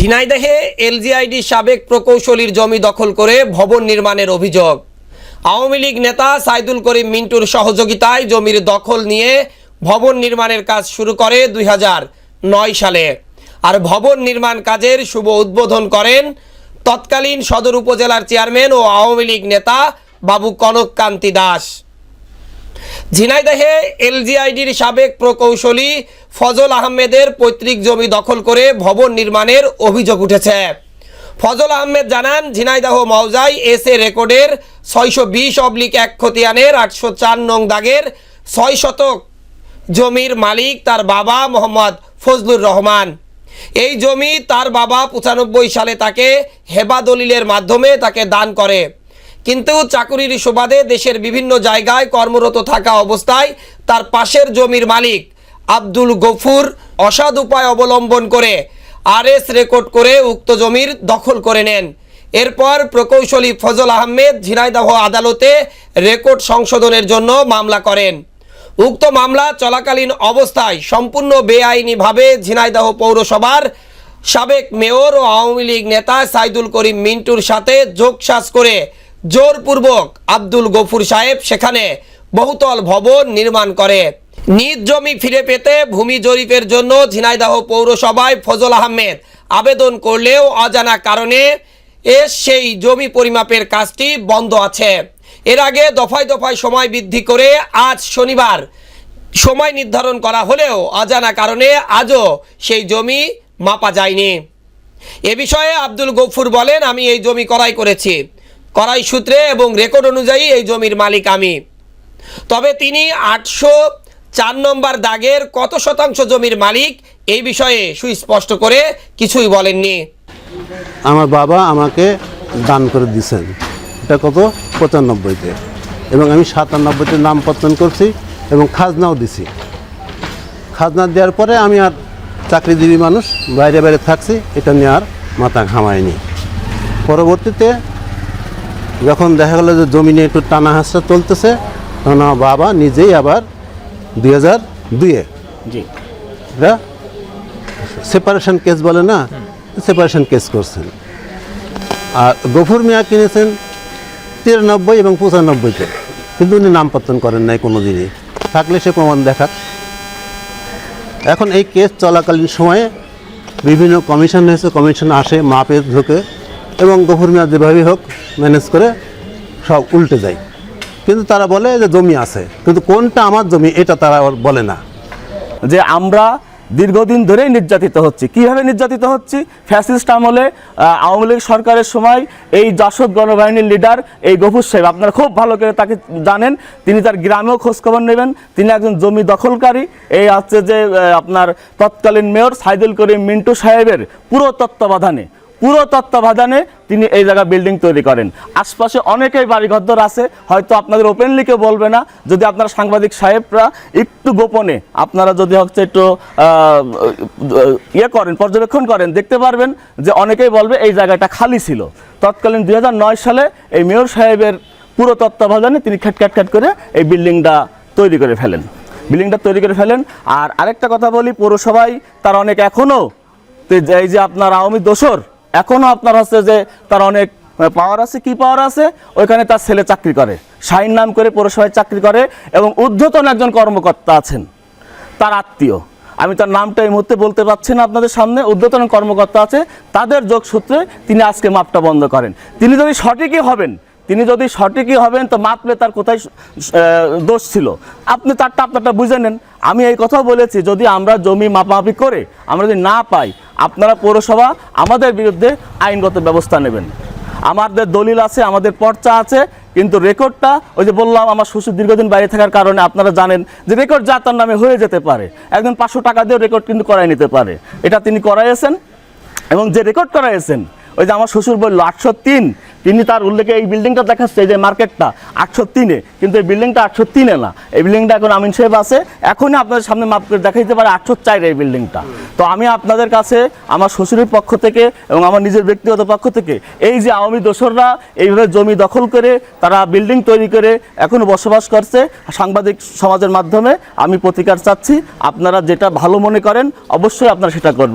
ঝিনাইদহে LGID সাবেক প্রকৌশলীর জমি দখল করে ভবন নির্মাণের অভিযোগ। আওয়ামী লীগ নেতা সাইদুল করিম মিন্টুর সহযোগিতায় জমির দখল নিয়ে ভবন নির্মাণের কাজ শুরু করে দুই নয় সালে। আর ভবন নির্মাণ কাজের শুভ উদ্বোধন করেন তৎকালীন সদর উপজেলার চেয়ারম্যান ও আওয়ামী লীগ নেতা বাবু কনক কান্তি দাস। ঝিনাইদহে এলজিআইডির সাবেক প্রকৌশলী ফজল আহমেদের পৈতৃক জমি দখল করে ভবন নির্মাণের অভিযোগ উঠেছে। ফজল আহমেদ জানান, ঝিনাইদহ মৌজায় এস এ রেকর্ডের ছয়শো বিশ অবলিক এক খতিয়ানের আটশো চার নং দাগের ছয় শতক জমির মালিক তার বাবা মোহাম্মদ ফজলুর রহমান। এই জমি তার বাবা পঁচানব্বই সালে তাকে হেবা দলিলের মাধ্যমে তাকে দান করে। কিন্তু চাকুরির সুবাদে দেশের বিভিন্ন জায়গায় কর্মরত থাকা অবস্থায় তার পাশের জমির মালিক আব্দুল গফুর অসাধ উপায় অবলম্বন করে আরএস রেকর্ড করে উক্ত জমির দখল করে নেন। এরপর প্রকৌশলী ফজল আহমেদ ঝিনাইদহ আদালতে রেকর্ড সংশোধনের জন্য মামলা করেন। উক্ত মামলা চলাকালীন অবস্থায় সম্পূর্ণ বেআইনিভাবে ঝিনাইদহ পৌরসভার সাবেক মেয়র ও আওয়ামী লীগ নেতা সাইদুল করিম মিন্টুর সাথে যোগসাজ করে জোরপূর্বক আব্দুল গফুর সাহেব সেখানে বহুতল ভবন নির্মাণ করে। নিজ জমি ফিরে পেতে ভূমি জরিপের জন্য ঝিনাইদহ পৌরসভায় ফজল আহমেদ আবেদন করলেও অজানা কারণে এর সেই জমি পরিমাপের কাজটি বন্ধ আছে। এর আগে দফায় দফায় সময় বৃদ্ধি করে আজ শনিবার সময় নির্ধারণ করা হলেও অজানা কারণে আজও সেই জমি মাপা যায়নি। এ বিষয়ে আব্দুল গফুর বলেন, আমি এই জমি করাই করেছি। করাই সূত্রে এবং রেকর্ড অনুযায়ী এই জমির মালিক আমি। তবে তিনি আটশো চার নম্বর দাগের কত শতাংশ জমির মালিক এই বিষয়ে সুস্পষ্ট করে কিছুই বলেননি। আমার বাবা আমাকে দান করে দিয়েছেন। এটা কত? পঁচানব্বইতে। এবং আমি সাতানব্বইতে নাম পত্তন করছি এবং খাজনাও দিছি। খাজনা দেওয়ার পরে আমি আর চাকরিজীবী মানুষ বাইরে বাইরে থাকছি, এটা নিয়ে আর মাথা ঘামায়নি পরবর্তীতে যখন দেখা গেলো যে জমি নিয়ে একটু টানা হাসটা চলতেছে তখন আমার বাবা নিজেই আবার দুই হাজার দুইয়ে জি। এটা সেপারেশন কেস বলে না সেপারেশন কেস করছেন। আর গফুর মিয়া কিনেছেন তিরানব্বই এবং পঁচানব্বইতে কিন্তু উনি নাম পত্তন করেন নাই কোনো দিনই থাকলে সে প্রমাণ দেখাক। এখন এই কেস চলাকালীন সময়ে বিভিন্ন কমিশন হয়েছে কমিশন আসে মাপে ঢোকে। এবং গফুর মিয়া যেভাবেই হোক ম্যানেজ করে সব উল্টে যায়। কিন্তু তারা বলে যে জমি আছে। কিন্তু কোনটা আমার জমি এটা তারা বলে না। যে আমরা দীর্ঘদিন ধরেই নির্যাতিত হচ্ছি। কীভাবে নির্যাতিত হচ্ছি? ফ্যাসিস্ট আমলে আওয়ামী লীগ সরকারের সময় এই জাসদ গণবাহিনীর লিডার এই গফুর সাহেব, আপনারা খুব ভালো করে তাকে জানেন। তিনি তার গ্রামেও খোঁজখবর নেবেন। তিনি একজন জমি দখলকারী। এই হচ্ছে যে আপনার তৎকালীন মেয়র সাইদুল করিম মিন্টু সাহেবের পুরো তত্ত্বাবধানে পুরো তত্ত্বাবধানে তিনি এই জায়গা বিল্ডিং তৈরি করেন। আশপাশে অনেকেই বাড়িঘর আছে, হয়তো আপনাদের ওপেনলি কেউ বলবে না। যদি আপনারা সাংবাদিক সাহেবরা একটু গোপনে আপনারা যদি হচ্ছে একটু ইয়ে করেন, পর্যবেক্ষণ করেন, দেখতে পারবেন যে অনেকেই বলবে এই জায়গাটা খালি ছিল। তৎকালীন দু হাজার নয় সালে এই মেয়র সাহেবের পুরো তত্ত্বাবধানে তিনি খ্যাট খ্যাট করে এই বিল্ডিংটা তৈরি করে ফেলেন। বিল্ডিংটা তৈরি করে ফেলেন। আর আরেকটা কথা বলি, পৌরসভায় তার অনেক এখনও এই যে আপনার আওয়ামী দোসর এখনও আপনার হচ্ছে যে তার অনেক পাওয়ার আছে, কি পাওয়ার আছে? ওইখানে তার ছেলে চাকরি করে, শাহিন নাম করে পৌরসভায় চাকরি করে এবং ঊর্ধ্বতন একজন কর্মকর্তা আছেন, তার আত্মীয়। আমি তার নামটা এই মুহূর্তে বলতে পারছি না আপনাদের সামনে, ঊর্ধ্বতন কর্মকর্তা আছে, তাদের যোগসূত্রে তিনি আজকে মাপটা বন্ধ করেন। তিনি যদি সঠিকই হবেন তিনি যদি সঠিকই হবেন, তো মাপলে তার কোথায় দোষ ছিল? আপনি তারটা আপনারটা বুঝে নেন। আমি এই কথাও বলেছি, যদি আমরা জমি মাপামাপি করে, আমরা যদি না পাই, আপনারা পৌরসভা আমাদের বিরুদ্ধে আইনগত ব্যবস্থা নেবেন। আমাদের দলিল আছে, আমাদের পর্চা আছে, কিন্তু রেকর্ডটা, ওই যে বললাম, আমার শ্বশুর দীর্ঘদিন বাইরে থাকার কারণে আপনারা জানেন যে রেকর্ড যা তার নামে হয়ে যেতে পারে। একজন পাঁচশো টাকা দিয়েও রেকর্ড কিন্তু করাই নিতে পারে। এটা তিনি করাইয়েছেন, এবং যে রেকর্ড করাইয়েছেন, ওই যে আমার শ্বশুর বলল, আটশো তিন তিনি তার উল্লেখে এই বিল্ডিংটা দেখাচ্ছে যে মার্কেটটা আটশো তিনে কিন্তু এই বিল্ডিংটা আটশো তিনে না। এই বিল্ডিংটা এখন আমিন সাহেব আছে। এখনই আপনাদের সামনে মাপ করে দেখাইতে পারে আটশো চার এই বিল্ডিংটা। তো আমি আপনাদের কাছে, আমার শ্বশুরের পক্ষ থেকে এবং আমার নিজের ব্যক্তিগত পক্ষ থেকে এই যে আওয়ামী দোসররা এইভাবে জমি দখল করে, তারা বিল্ডিং তৈরি করে এখনও বসবাস করছে, সাংবাদিক সমাজের মাধ্যমে, আমি প্রতিকার চাচ্ছি। আপনারা যেটা ভালো মনে করেন, অবশ্যই আপনারা সেটা করবেন।